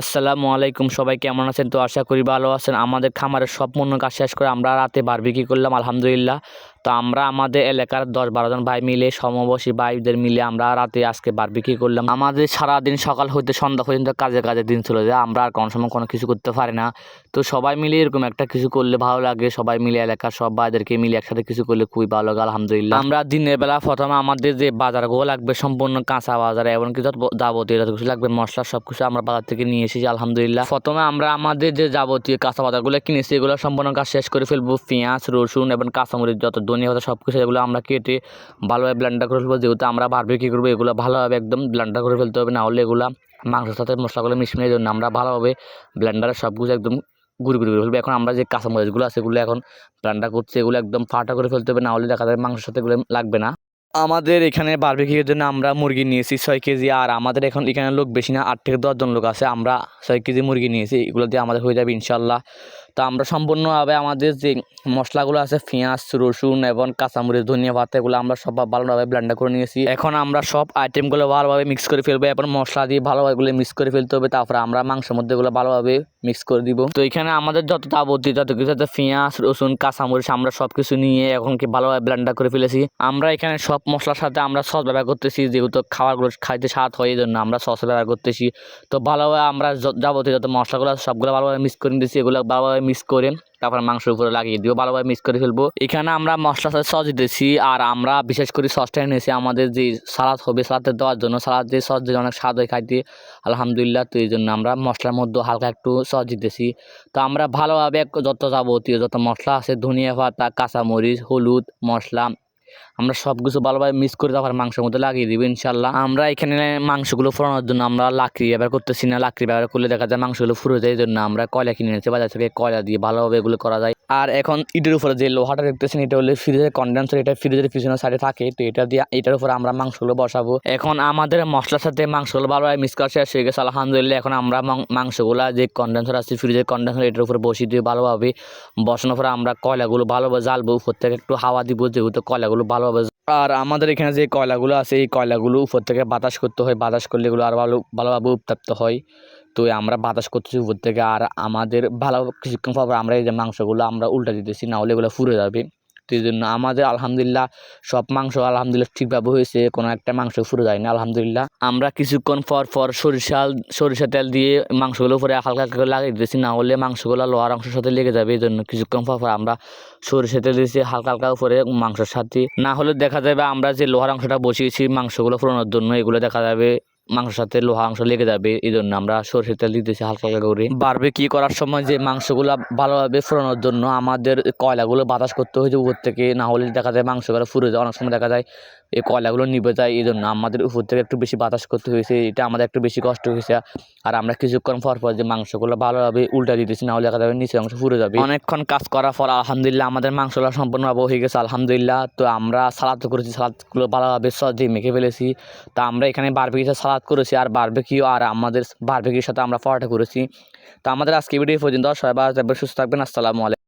আসসালামু আলাইকুম, সবাই কেমন আছেন? তো আশা করি ভালো আছেন। আমাদের খামারের সব পণ্য কাজ শেষ করে আমরা রাতে বারবিকি করলাম, আলহামদুলিল্লাহ। তো আমরা আমাদের এলাকার দশ বারো জন ভাই মিলে, সমবয়সী ভাইদের মিলে আমরা রাতে আজকে বারবিকি করলাম। আমাদের সারাদিন সকাল হইতে সন্ধ্যা পর্যন্ত কাজে কাজে দিন চলে যায়। আমরা আর কোনো সময় কোনো কিছু করতে পারি না। তো সবাই মিলে এরকম একটা কিছু করলে ভালো লাগে। সবাই মিলে এলাকার সব ভাইদেরকে মিলে একসাথে কিছু করলে খুবই ভালো লাগে, আলহামদুলিল্লাহ। আমরা দিনের বেলা প্রথমে আমাদের যে বাজারগুলো লাগবে, সম্পূর্ণ কাঁচা বাজার এবং কি যত যাবতীয় যত কিছু লাগবে, মশলা সব কিছু আমরা বাজার থেকে নিয়ে এসেছি, আলহামদুলিল্লাহ। প্রথমে আমরা আমাদের যে যাবতীয় কাঁচা বাজারগুলো কিনেছি, এগুলো সম্পূর্ণ কাজ শেষ করে ফেলব। পেঁয়াজ, রসুন এবং কাঁচামরিচ যত ধনিয়া পাতা সব কিছু এগুলো আমরা কেটে ভালোভাবে ব্লেন্ডার করে ফেলব। যেহেতু আমরা বারবে কী করব, এগুলো ভালোভাবে একদম ব্লেন্ডার করে ফেলতে হবে। না হলে এগুলো মাংসের সাথে মশলাগুলো মিশমিয়ে জন্য আমরা ভালোভাবে ব্লেন্ডারে সব কিছু একদম গুঁড়ি গুঁড়ি করে ফেলব। এখন আমরা যে কাঁচামরিচগুলো আছে, এগুলো এখন ব্লেন্ডার করছি, এগুলো একদম ফাটা করে ফেলতে হবে। না হলে দেখা যায় মাংসের সাথে এগুলো লাগবে না। আমাদের এখানে বারবিকিউর জন্য আমরা মুরগি নিয়েছি ছয় কেজি, আর আমাদের এখন এখানে লোক বেশি না, আট থেকে দশজন লোক আছে। আমরা ছয় কেজি মুরগি নিয়েছি, এগুলো দিয়ে আমাদের হয়ে যাবে ইনশাল্লাহ তো আমরা সম্পূর্ণভাবে আমাদের যে মশলাগুলো আছে, পেঁয়াজ, রসুন এবং কাঁচামরিচ, ধনিয়া পাতা, এগুলো আমরা সব ভালোভাবে ব্লেন্ডার করে নিয়েছি। এখন আমরা সব আইটেমগুলো ভালোভাবে মিক্স করে ফেলব এবং মশলা দিয়ে ভালোভাবে এগুলো মিক্স করে ফেলতে হবে, তারপরে আমরা মাংসের মধ্যে এগুলো ভালোভাবে মিক্স করে দিব। তো এখানে আমাদের যত তাবতি যত কিছু পেঁয়াজ, রসুন, কাঁচামরিচ আমরা সব কিছু নিয়ে এখন কি ভালোভাবে ব্লেন্ডার করে ফেলেছি। আমরা এখানে সব মশলার সাথে আমরা সস ব্যবহার করতেছি, যেহেতু খাবারগুলো খাইতে স্বাদ হয় এই জন্য আমরা সস ব্যবহার করতেছি। তো ভালোভাবে আমরা যাবতীয় যত মশলাগুলো সবগুলো ভালোভাবে মিক্স করে দিয়েছি এগুলো ভালোভাবে মিক্স করে তারপর মাংসের উপরে লাগিয়ে দিও ভালোভাবে মিক্স করে ফেলব। এখানে আমরা মশলা সস দিতেছি, আর আমরা বিশেষ করে সসটা এনেছি আমাদের যে সালাদ হবে সালাদে দেওয়ার জন্য। সালাদ দিয়ে সস দিয়ে অনেক স্বাদ হয় খাইতে। আলহামদুলিল্লাহ, তো এই জন্য আমরা মশলার মধ্যে হালকা একটু সস দিতেছি। তো আমরা ভালোভাবে যত যাবতীয় যত মশলা আছে, ধনিয়া পাতা, কাঁচামরিচ, হলুদ, মশলা আমরা সব কিছু ভালোভাবে মিক্স করে তারপর মাংসের মধ্যে লাগিয়ে দিব ইনশাল্লাহ আমরা এখানে মাংসগুলো ফোড়ানোর জন্য আমরা লাকড়ি ব্যবহার করতেছি না। লাকড়ি ব্যবহার করলে দেখা যায় মাংসগুলো ফুরে যায় এই জন্য আমরা কয়লা কিনে এনেছি, বাজার থেকে কয়লা দিয়ে ভালোভাবে এগুলো করা যায়। আর এখন ইটের উপরে যে লোহাটা দেখতেছেন, এটা হলে ফ্রিজের কন্ডেন্সার এটা ফ্রিজের পিছনের সাইডে থাকে, তো এটা দিয়ে এটার উপরে আমরা মাংসগুলো বসাবো। এখন আমাদের মশলার সাথে মাংসগুলো ভালোভাবে মিক্স করা শেষ হয়ে গেছে, আলহামদুলিল্লাহ। এখন আমরা মাংসগুলো যে কন্ডেন্সার আছে ফ্রিজের কন্ডেন্সার এটার উপরে বসিয়ে দিয়ে ভালোভাবে বসানোর পরে আমরা কয়লাগুলো ভালোভাবে জ্বালবো, উপর থেকে একটু হাওয়া দিব, যেহেতু কয়লাগুলো ভালোভাবে আর আমাদের এখানে যে কয়লাগুলো আছে, এই কয়লাগুলো উপর থেকে বাতাস করতে হয়। বাতাস করলে এগুলো আরও ভালো, ভালোভাবে উত্তাপ্ত হয়। তো আমরা বাতাস করতেছি উপর থেকে। আর আমাদের ভালো কিছুক্ষণ পর আমরা এই যে মাংসগুলো আমরা উল্টা দিতেছি, না হলে এগুলো ফুরে যাবে। এই জন্য আমাদের আলহামদুলিল্লাহ সব মাংস আলহামদুলিল্লাহ ঠিকভাবে হয়েছে, কোনো একটা মাংস ফুরে যায়নি, আলহামদুলিল্লাহ। আমরা কিছুক্ষণ পর পর সরিষা সরিষা তেল দিয়ে মাংসগুলো উপরে হালকা হালকা করে লাগিয়ে দিয়েছি না হলে মাংসগুলো লোহার অংশের সাথে লেগে যাবে এই জন্য কিছুক্ষণ পর পর আমরা সরিষা তেল দিয়েছি হালকা হালকা উপরে মাংসের সাথে। না হলে দেখা যাবে আমরা যে লোহার অংশটা বসিয়েছি মাংসগুলো ফোড়ানোর জন্য, এগুলো দেখা যাবে মাংসের সাথে লোহা অংশ লেগে যাবে এই জন্য আমরা সরষের তেল দিতেছি হালকা হালকা করে। বারবে কি করার সময় যে মাংসগুলো ভালোভাবে ফোড়ানোর জন্য আমাদের কয়লাগুলো বাতাস করতে হয়েছে উপর থেকে, না হলে দেখা যায় মাংসগুলো ফুরে যায়, অনেক সময় দেখা যায় এই কয়লাগুলো নিভে যায় এই জন্য আমাদের উপর থেকে একটু বেশি বাতাস করতে হয়েছে, এটা আমাদের একটু বেশি কষ্ট হয়েছে। আর আমরা কিছুক্ষণ পর পর যে মাংসগুলো ভালোভাবে উল্টা দিতেছি, না হলে দেখা যাবে নিচের অংশ ফুরে যাবে। অনেকক্ষণ কাজ করার পর আলহামদুলিল্লাহ আমাদের মাংসগুলো সম্পূর্ণভাবে হয়ে গেছে, আলহামদুলিল্লাহ। তো আমরা সালাদ করেছি, সালাদগুলো ভালোভাবে দিয়ে মেখে ফেলেছি, তা আমরা এখানে বারবিকিতে সালাদ করেছি আর বারবেকিও আর আমাদের বারবিকির সাথে আমরা পরোটা করেছি। তো আমাদের আজকে ভিডিও পর্যন্ত। সবাই সুস্থ থাকবেন। আসসালামু আলাইকুম।